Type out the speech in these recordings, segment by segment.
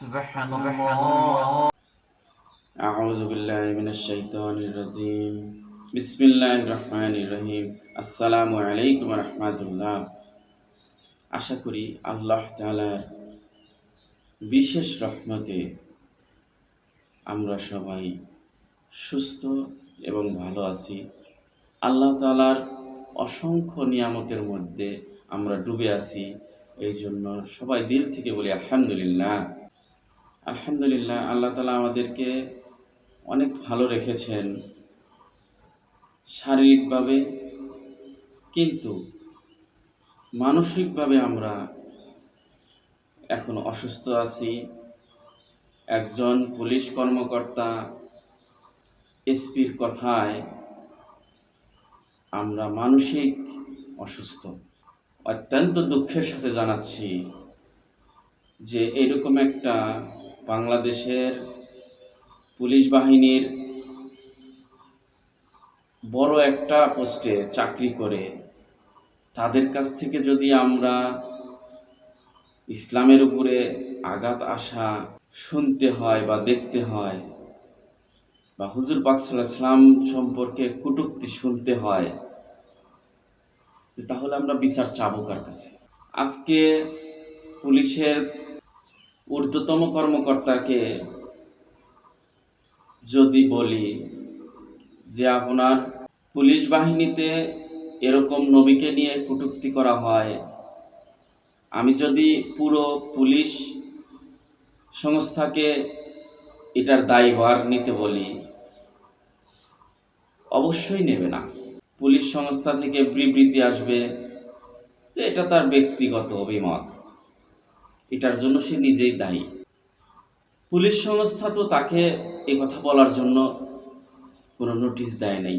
سبحان الله أعوذ بالله من الشيطان الرجيم بسم الله الرحمن الرحيم আসসালামু আলাইকুম রহমতুল্লাহ আশা করি আল্লাহ তালার বিশেষ রহমতে আমরা সবাই সুস্থ এবং ভালো আছি আল্লাহ তালার অসংখ্য নিয়ামতের মধ্যে আমরা ডুবে আছি এই জন্য সবাই দিল থেকে বলি আলহামদুলিল্লাহ আলহামদুলিল্লাহ, আল্লাহ তালা আমাদেরকে অনেক ভালো রেখেছেন শারীরিকভাবে, কিন্তু মানসিকভাবে আমরা এখন অসুস্থ আছি। একজন পুলিশ কর্মকর্তা এসপির কথায় আমরা মানসিক অসুস্থ। অত্যন্ত দুঃখের সাথে জানাচ্ছি যে এরকম একটা বাংলাদেশের পুলিশ বাহিনীর বড় একটা পোস্টে চাকরি করে, তাদের কাছ থেকে যদি আমরা ইসলামের উপরে আঘাত আসা শুনতে হয় বা দেখতে হয় বা হুজুর পাকসাল্লাহ ইসলাম সম্পর্কে কুটুক্তি শুনতে হয়, তাহলে আমরা বিচার চাবো কার কাছে? আজকে পুলিশের ঊর্ধ্বতম কর্মকর্তাকে যদি বলি যে আপনার পুলিশ বাহিনীতে এরকম নবীকে নিয়ে কটূক্তি করা হয়, আমি যদি পুরো পুলিশ সংস্থাকে এটার দায়ভার নিতে বলি, অবশ্যই নেবে না। পুলিশ সংস্থা থেকে বিবৃতি আসবে এটা তার ব্যক্তিগত অভিমত। এটার জন্য সে নিজেই দায়ী। পুলিশ সংস্থা তো তাকে এ কথা বলার জন্য কোনো নোটিশ দেয় নাই।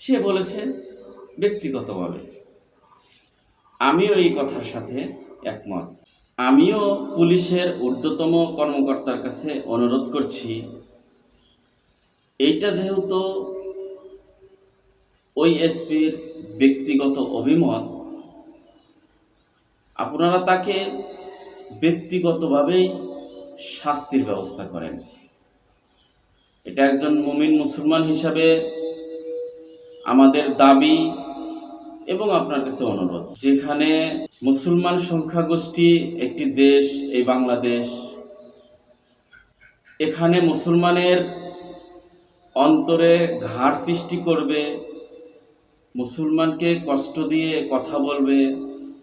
সে বলেছে ব্যক্তিগতভাবে। আমিও এই কথার সাথে একমত। আমিও পুলিশের ঊর্ধ্বতম কর্মকর্তার কাছে অনুরোধ করছি, এইটা যেহেতু ওই এসপির ব্যক্তিগত অভিমত আপনারা তাকে ব্যক্তিগতভাবেই শাস্তির ব্যবস্থা করেন। এটা একজন মুমিন মুসলমান হিসাবে আমাদের দাবি এবং আপনার কাছে অনুরোধ। যেখানে মুসলমান সংখ্যাগোষ্ঠী একটি দেশ, এই বাংলাদেশ, এখানে মুসলমানের অন্তরে ঘাড় সৃষ্টি করবে, মুসলমানকে কষ্ট দিয়ে কথা বলবে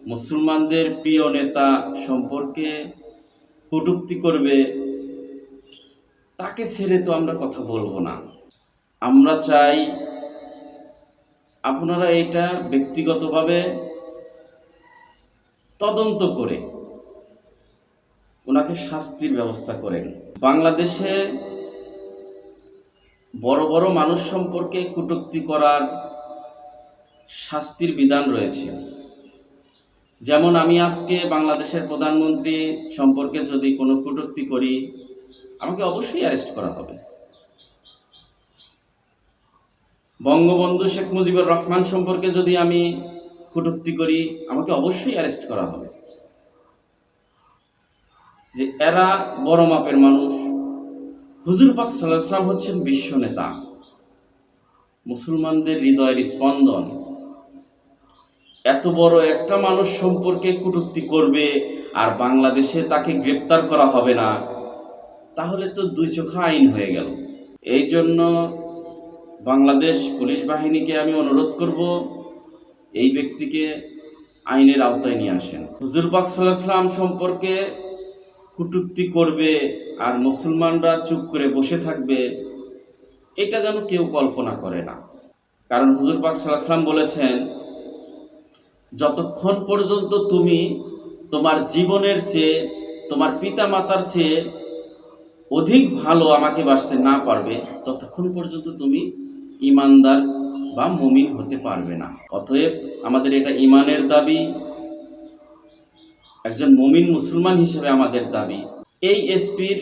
মুসলমানদের প্রিয় নেতা সম্পর্কে কটূক্তি করবে, তাকে ছেড়ে তো আমরা কথা বলব না। আমরা চাই আপনারা এটা ব্যক্তিগতভাবে তদন্ত করে ওনাকে শাস্তির ব্যবস্থা করেন। বাংলাদেশে বড় বড় মানুষ সম্পর্কে কটূক্তি করার শাস্তির বিধান রয়েছে। যেমন আমি আজকে বাংলাদেশের প্রধানমন্ত্রী সম্পর্কে যদি কোনো কটূক্তি করি, আমাকে অবশ্যই অ্যারেস্ট করা হবে। বঙ্গবন্ধু শেখ মুজিবুর রহমান সম্পর্কে যদি আমি কটূক্তি করি, আমাকে অবশ্যই অ্যারেস্ট করা হবে। যে এরা বড় মাপের মানুষ। হুজুর পাক সাল্লাম হচ্ছেন বিশ্ব নেতা। মুসলমানদের হৃদয়ের স্পন্দন। এত বড় একটা মানুষ সম্পর্কে কটূক্তি করবে আর বাংলাদেশে তাকে গ্রেপ্তার করা হবে না, তাহলে তো দুই চোখা আইন হয়ে গেল। এই জন্য বাংলাদেশ পুলিশ বাহিনীকে আমি অনুরোধ করব, এই ব্যক্তিকে আইনের আওতায় নিয়ে আসেন। হুজুর পাক সাল্লাম সম্পর্কে কুটুক্তি করবে আর মুসলমানরা চুপ করে বসে থাকবে, এটা যেন কেউ কল্পনা করে না। কারণ হুজুর পাক সাল্লাম বলেছেন যতক্ষণ পর্যন্ত তুমি তোমার জীবনের চেয়ে, তোমার পিতা মাতার চেয়ে অধিক ভালো আমাকে বাসতে না পারবে, ততক্ষণ পর্যন্ত তুমি ইমানদার বা মুমিন হতে পারবে না। অতএব আমাদের এটা ইমানের দাবি, একজন মুমিন মুসলমান হিসেবে আমাদের দাবি। এই এসপির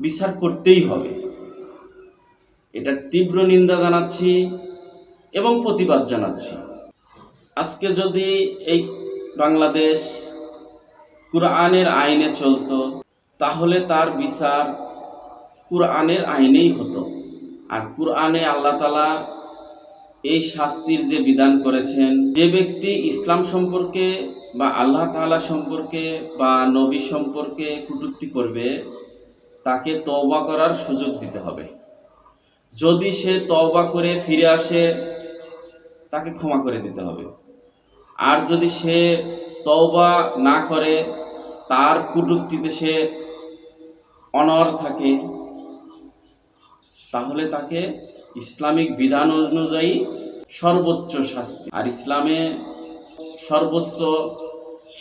বিচার করতেই হবে। এটার তীব্র নিন্দা জানাচ্ছি এবং প্রতিবাদ জানাচ্ছি। আজকে যদি এই বাংলাদেশ কুরআনের আইনে চলতো, তাহলে তার বিচার কুরআনের আইনেই হতো। আর কুরআনে আল্লাহ তালা এই শাস্তির যে বিধান করেছেন, যে ব্যক্তি ইসলাম সম্পর্কে বা আল্লাহ তাআলা সম্পর্কে বা নবী সম্পর্কে কটূক্তি করবে, তাকে তওবা করার সুযোগ দিতে হবে। যদি সে তওবা করে ফিরে আসে, তাকে ক্ষমা করে দিতে হবে। আর যদি সে তওবা না করে, তার কটূক্তিতে সে অনর থাকে, তাহলে তাকে ইসলামিক বিধান অনুযায়ী সর্বোচ্চ শাস্তি। আর ইসলামে সর্বোচ্চ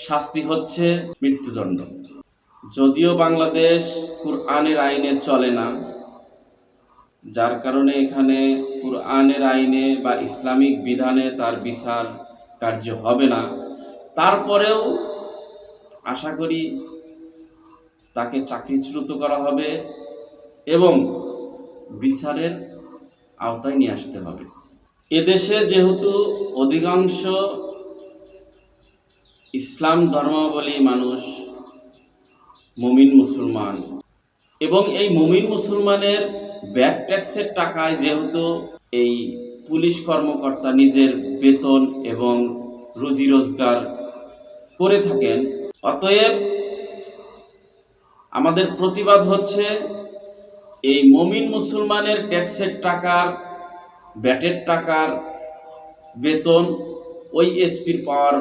শাস্তি হচ্ছে মৃত্যুদণ্ড। যদিও বাংলাদেশ কুরআনের আইনে চলে না, যার কারণে এখানে কুরআনের আইনে বা ইসলামিক বিধানে তার বিচার কার্য হবে না। তারপরেও আশা করি তাকে চাকরিচ্যুত করা হবে এবং বিচারের আওতায় নিয়ে আসতে হবে। এদেশে যেহেতু অধিকাংশ ইসলাম ধর্মাবলী মানুষ মুমিন মুসলমান এবং এই মুমিন মুসলমানের ব্যাক ট্যাক্সের টাকায় যেহেতু এই পুলিশ কর্মকর্তা নিজের বেতন এবং রুজি রোজগার করে থাকেন। অতএব আমাদের প্রতিবাদ হচ্ছে, এই মমিন মুসলমানের ট্যাক্সের টাকার, ব্যাটের টাকার বেতন ওই এসপির পাওয়ার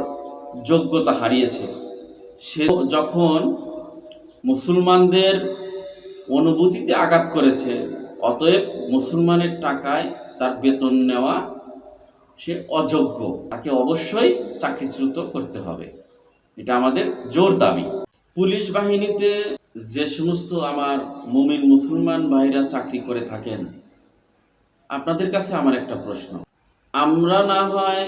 যোগ্যতা হারিয়েছে। সে যখন মুসলমানদের অনুভূতিতে আঘাত করেছে, অতএব মুসলমানের টাকায় তার বেতন নেওয়া, সে অযোগ্য। তাকে অবশ্যই চাকরিচ্যুত করতে হবে। এটা আমাদের জোর দাবি। পুলিশ বাহিনীতে যে সমস্ত আমার মুমিন মুসলমান ভাইরা চাকরি করে থাকেন, আপনাদের কাছে আমার একটা প্রশ্ন। আমরা না হয়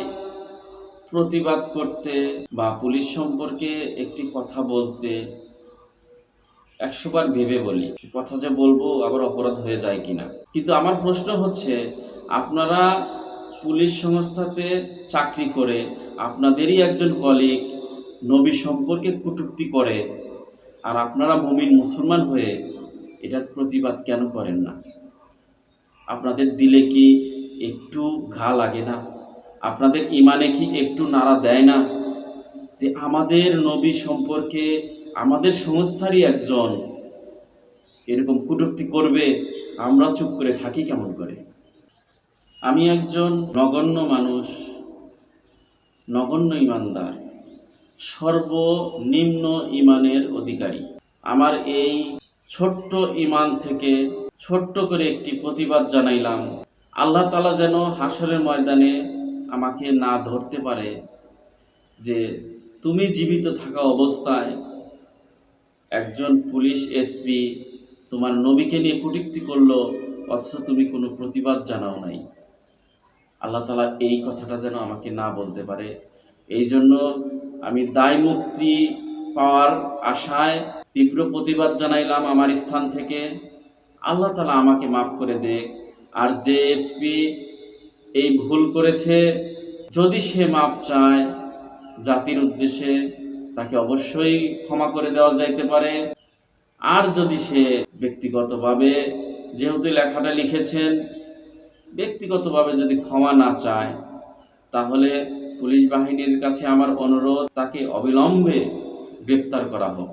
প্রতিবাদ করতে বা পুলিশ সম্পর্কে একটি কথা বলতে একশোবার ভেবে বলি কথা যে বলব আবার অপরাধ হয়ে যায় কিনা। কিন্তু আমার প্রশ্ন হচ্ছে আপনারা পুলিশ সংস্থাতে চাকরি করে আপনাদেরই একজন কলিগ নবী সম্পর্কে কটূক্তি করে আর আপনারা মুমিন মুসলমান হয়ে এটার প্রতিবাদ কেন করেন না? আপনাদের দিলে কি একটু ঘা লাগে না? আপনাদের ইমানে কি একটু নাড়া দেয় না? যে আমাদের নবী সম্পর্কে আমাদের সংস্থারই একজন এরকম কটূক্তি করবে, আমরা চুপ করে থাকি কেমন করে? আমি একজন নগণ্য মানুষ, নগণ্য ইমানদার, সর্বনিম্ন ইমানের অধিকারী। আমার এই ছোট্ট ইমান থেকে ছোট্ট করে একটি প্রতিবাদ জানাইলাম। আল্লাহ তালা যেন হাসরের ময়দানে আমাকে না ধরতে পারে যে তুমি জীবিত থাকা অবস্থায় একজন পুলিশ এসপি তোমার নবীকে নিয়ে কুটিক্তি করল, অথচ তুমি কোনো প্রতিবাদ জানাও নাই। আল্লাহ তালা এই কথাটা যেন আমাকে না বলতে পারে। এই জন্য আমি দায় মুক্তি পাওয়ার আশায় তীব্র প্রতিবাদ জানাইলাম আমার স্থান থেকে। আল্লাহ তালা আমাকে মাফ করে দেখ। আর যে এসপি এই ভুল করেছে, যদি সে মাপ চায়, জাতির উদ্দেশ্যে তাকে অবশ্যই ক্ষমা করে দেওয়া যাইতে পারে। আর যদি সে ব্যক্তিগতভাবে যেহেতু লেখাটা লিখেছেন ব্যক্তিগতভাবে যদি ক্ষমা না চায়, তাহলে পুলিশ বাহিনীর কাছে আমার অনুরোধ, তাকে অবিলম্বে গ্রেপ্তার করা হোক।